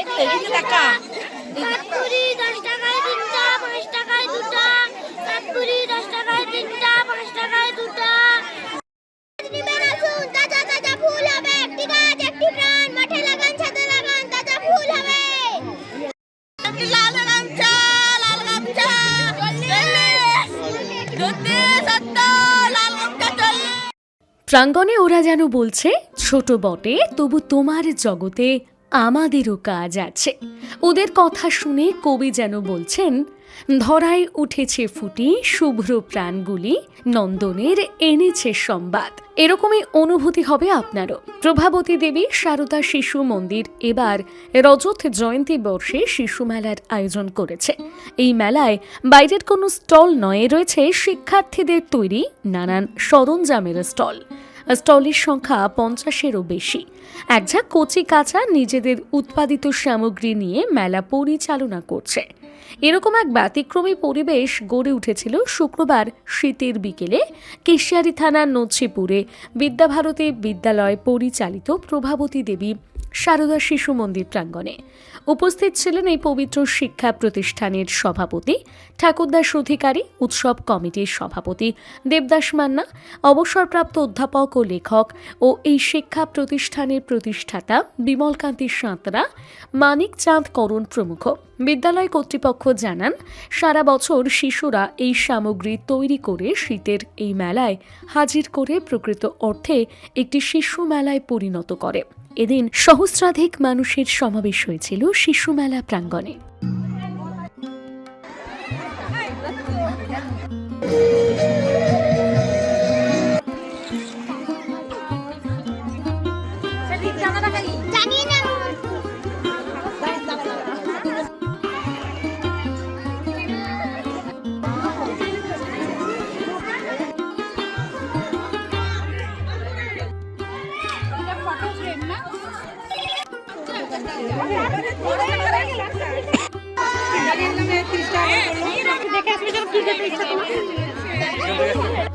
কাঠপুরি দশ টাকায় তিনটা পাঁচ টাকায় দুটা কাঠপুরি দশ টাকায় তিনটা পাঁচ টাকায় দুটা। নিবেন আসুন তাজা তাজা ফুল হবে। একটি গাছ একটি প্রাণ মাঠে লাগান ছাদে লাগান তাজা ফুল হবে। লাল গামছা লাল গামছা প্রাঙ্গণে ওরা যেন বলছে ছোট বটে তবু তোমার জগতে আমাদেরও কাজ আছে। ওদের কথা শুনে কবি যেন বলছেন, ধরায় উঠেছে ফুটি শুভ্র প্রাণগুলি, নন্দনের এনেছে সংবাদ এরকমই অনুভূতি হবে আপনারও। প্রভাবতী দেবী সারদা শিশু মন্দির এবার রজত জয়ন্তী বর্ষে শিশু মেলার আয়োজন করেছে। এই মেলায় বাইরের কোনো স্টল নয়, রয়েছে শিক্ষার্থীদের তৈরি নানান সরঞ্জামের স্টল। স্টলের সংখ্যা পঞ্চাশেরও বেশি। একঝাঁক কচি কাঁচা নিজেদের উৎপাদিত সামগ্রী নিয়ে মেলা পরিচালনা করছে। এরকম এক ব্যতিক্রমী পরিবেশ গড়ে উঠেছিল শুক্রবার শীতের বিকেলে কেশিয়ারি থানার নছিপুরে বিদ্যাভারতী বিদ্যালয় পরিচালিত প্রভাবতী দেবী সারদা শিশু মন্দির প্রাঙ্গণে। উপস্থিত ছিলেন এই পবিত্র শিক্ষা প্রতিষ্ঠানের সভাপতি, ঠাকুরদাস অধিকারী, উৎসব কমিটির সভাপতি দেবদাস মান্না, অবসরপ্রাপ্ত অধ্যাপক ও লেখক ও এই শিক্ষা প্রতিষ্ঠানের প্রতিষ্ঠাতা বিমলকান্তি সাঁতরা মানিক চাঁদ করণ প্রমুখ, বিদ্যালয় কর্তৃপক্ষ জানান, সারা বছর শিশুরা এই সামগ্রী তৈরি করে শীতের এই মেলায় হাজির করে প্রকৃত অর্থে একটি শিশু মেলায় পরিণত করে। এদিন সহস্রাধিক মানুষের সমাবেশ হয়েছিল শিশু মেলা প্রাঙ্গণে জানিয়ে না নিবেন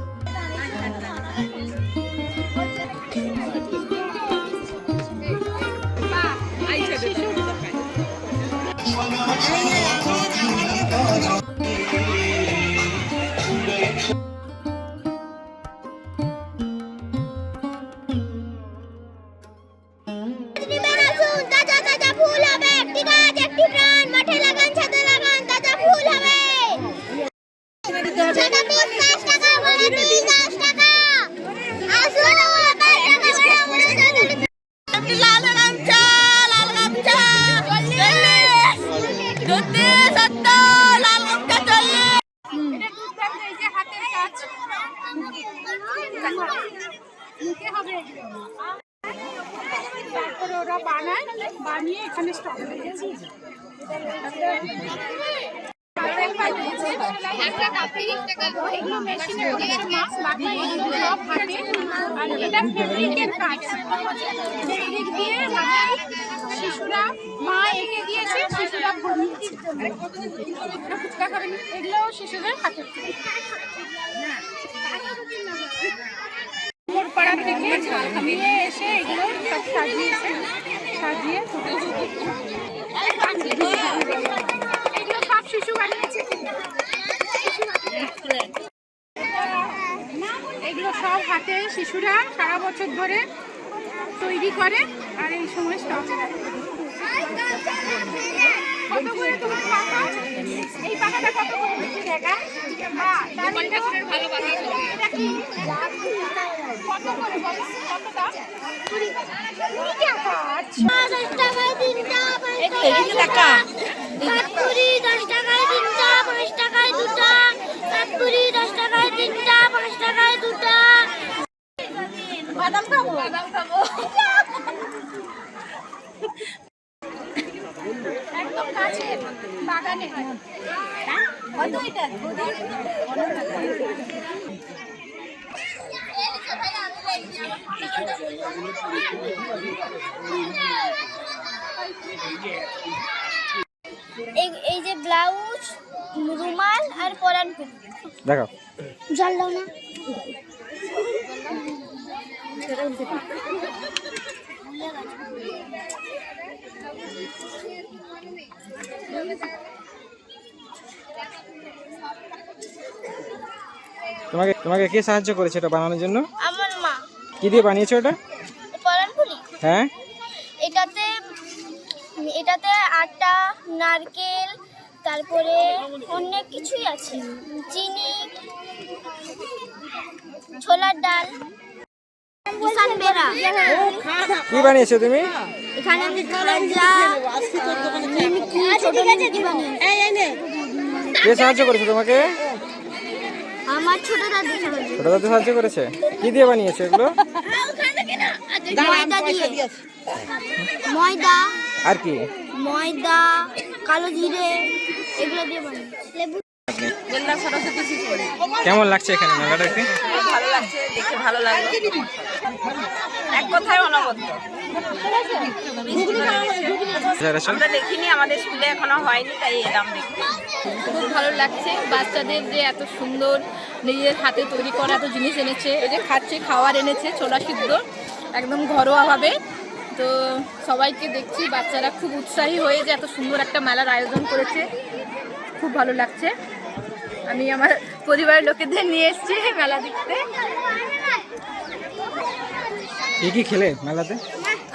তারপরে ওরা বানায় বানিয়ে এখানে স্টক রেখেছে। এগুলো মেশিনে মাছ বাকি এগুলো সব হাতে আর এটা ফেব্রিকের কাজ ফেব্রিক দিয়ে মানে শিশুরা মা এঁকে দিয়েছে শিশুরা বানিয়েছে ফুচকা খাবেন এগুলো শিশুদের হাতের পাড়া থেকে নিয়ে এসে এগুলো সব সাজিয়েছে সাজিয়ে এগুলো সব শিশু বানিয়েছে এগুলো সব হাতে শিশুরা সারা বছর ধরে তৈরি করে আর এই সময় স্টক কত করে তোমার পাকা? এই পাকাটা কত করে বিক্রি দেখা ভালো পাকা এটা কি? কত করে কত দাম? কুড়ি টাকা। আচ্ছা দশ টাকা কাঠপুরি দশ টাকায় তিনটা পাঁচ টাকায় দুটা কাঠপুরি দশ টাকায় তিনটা পাঁচ টাকায় দুটা বাদাম খাব বাদাম খাব একদম কাছে বাগানে কত এটা এই এই যে ব্লাউজ রুমাল আর পরান দেখাও। জল দাও না। তোমাকে তোমাকে কে সাহায্য করেছে এটা বানানোর জন্য? আমার মা। কি দিয়ে বানিয়েছো এটা পরানপুরি হ্যাঁ? এটাতে এটাতে আটা নারকেল তারপরে অনেক কিছুই আছে। চিনি ছোলার ডাল। কি বানিয়েছো তুমি? এখানে আমি খাজা নিমকি কে সাহায্য করেছে তোমাকে? আমার ছোট দাদু ছোট ছোট দাদু সাহায্য করেছে? কি দিয়ে বানিয়েছো এগুলো? ময়দা দিয়ে। ময়দা। আর কি? ময়দা কালো জিরে এগুলো দিয়ে বানিয়েছি। কেমন লাগছে এখানে মেলাটা দেখতে? ভালো লাগছে দেখতে ভালো লাগল। এক কথায় অনবদ্য। আমরা দেখিনি আমাদের স্কুলে এখনও হয়নি তাই এলাম দেখতে। খুব ভালো লাগছে বাচ্চাদের যে এত সুন্দর নিজের হাতে তৈরি করা এত জিনিস এনেছে এই যে খাচ্ছে খাওয়ার এনেছে ছোলা সিদ্ধ একদম ঘরোয়াভাবে। তো সবাইকে দেখছি বাচ্চারা খুব উৎসাহী হয়ে যে এত সুন্দর একটা মেলার আয়োজন করেছে। খুব ভালো লাগছে। আমি আমার পরিবারের লোকেদের নিয়ে এসেছি মেলা দেখতে। কি কি খেলে মেলাতে?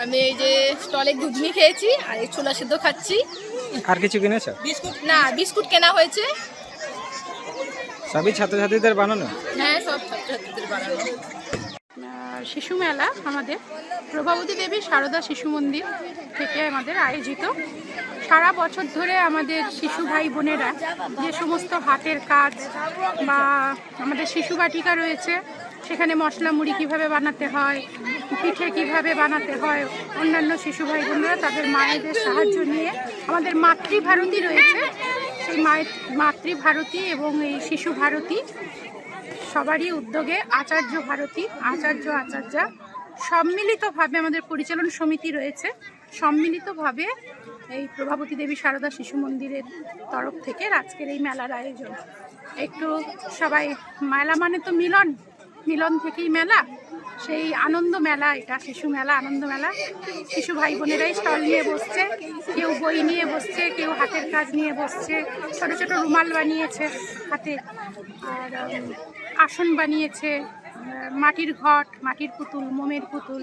আমি এই যে স্টলে ঘুগনি খেয়েছি আর এই ছোলা সিদ্ধ খাচ্ছি। আর কিছু কিনেছো? না বিস্কুট কেনা হয়েছে। সবই ছাত্রছাত্রীদের বানানো? হ্যাঁ সব ছাত্রছাত্রীদের বানানো। শিশু মেলা আমাদের। প্রভাবতী দেবী সারদা শিশু মন্দির থেকে আমাদের আয়োজিত। সারা বছর ধরে আমাদের শিশু ভাই বোনেরা যে সমস্ত হাতের কাজ বা আমাদের শিশু বাটিকা রয়েছে, সেখানে মশলা মুড়ি কীভাবে বানাতে হয়, পিঠে কীভাবে বানাতে হয়, অন্যান্য শিশু ভাই বোনেরা তাদের মায়েদের সাহায্য নিয়ে আমাদের মাতৃভারতী রয়েছে। সেই মায়ের মাতৃভারতী এবং এই শিশু ভারতী সবারই উদ্যোগে আচার্য ভারতী, আচার্য, আচার্যা সম্মিলিতভাবে আমাদের পরিচালন সমিতি রয়েছে। সম্মিলিতভাবে এই প্রভাবতী দেবী সারদা শিশু মন্দিরের তরফ থেকে আজকের এই মেলার আয়োজন। একটু সবাই, মেলা মানে তো মিলন। মিলন থেকেই মেলা। সেই আনন্দ মেলা এটা, শিশু মেলা, আনন্দ মেলা। শিশু ভাই বোনেরাই স্টল নিয়ে বসছে। কেউ বই নিয়ে বসছে, কেউ হাতের কাজ নিয়ে বসছে। ছোট ছোট রুমাল বানিয়েছে হাতে। আর আসন বানিয়েছে। মাটির ঘট মাটির পুতুল মোমের পুতুল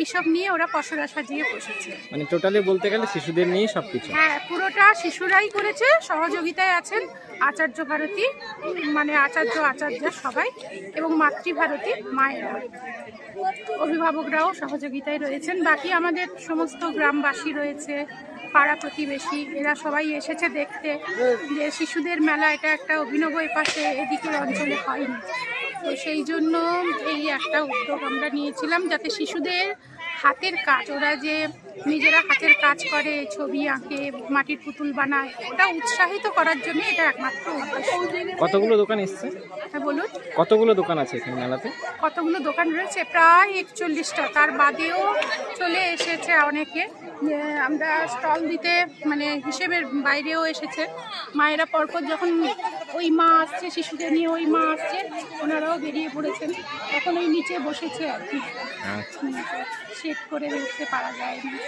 এইসব নিয়ে ওরা পসরা সাজিয়ে বসেছে। মানে টোটালি বলতে গেলে শিশুদের নিয়ে সবকিছু হ্যাঁ পুরোটা শিশুরাই করেছে সহযোগিতায় আছেন আচার্য ভারতী মানে আচার্য আচার্য সবাই এবং মাতৃভারতী মায়েরা। অভিভাবকরাও সহযোগিতায় রয়েছেন। বাকি আমাদের সমস্ত গ্রামবাসী রয়েছে পাড়া প্রতিবেশী এরা সবাই এসেছে দেখতে যে শিশুদের মেলা এটা একটা অভিনব এপাশে এদিকের অঞ্চলে হয়নি। তো সেই জন্য এই একটা উদ্যোগ আমরা নিয়েছিলাম যাতে শিশুদের হাতের কাজ ওরা যে নিজেরা হাতের কাজ করে ছবি আঁকে মাটির পুতুল বানায়। ওটা উৎসাহিত করার জন্য এটা একমাত্র কতগুলো দোকান এসছে? হ্যাঁ বলুন। কতগুলো দোকান আছে এখানে মেলাতে? কতগুলো দোকান রয়েছে? প্রায় একচল্লিশটা। তার বাদেও চলে এসেছে অনেকে। আমরা স্টল দিতে মানে হিসেবের বাইরেও এসেছে। মায়েরা পরপর যখন ওই মা আসছে শিশুদের নিয়ে ওই মা আসছে ওনারাও বেরিয়ে পড়েছেন। তখন ওই নিচে বসেছে আর কি। আচ্ছা। সেট করে দেখতে পারা যায় না।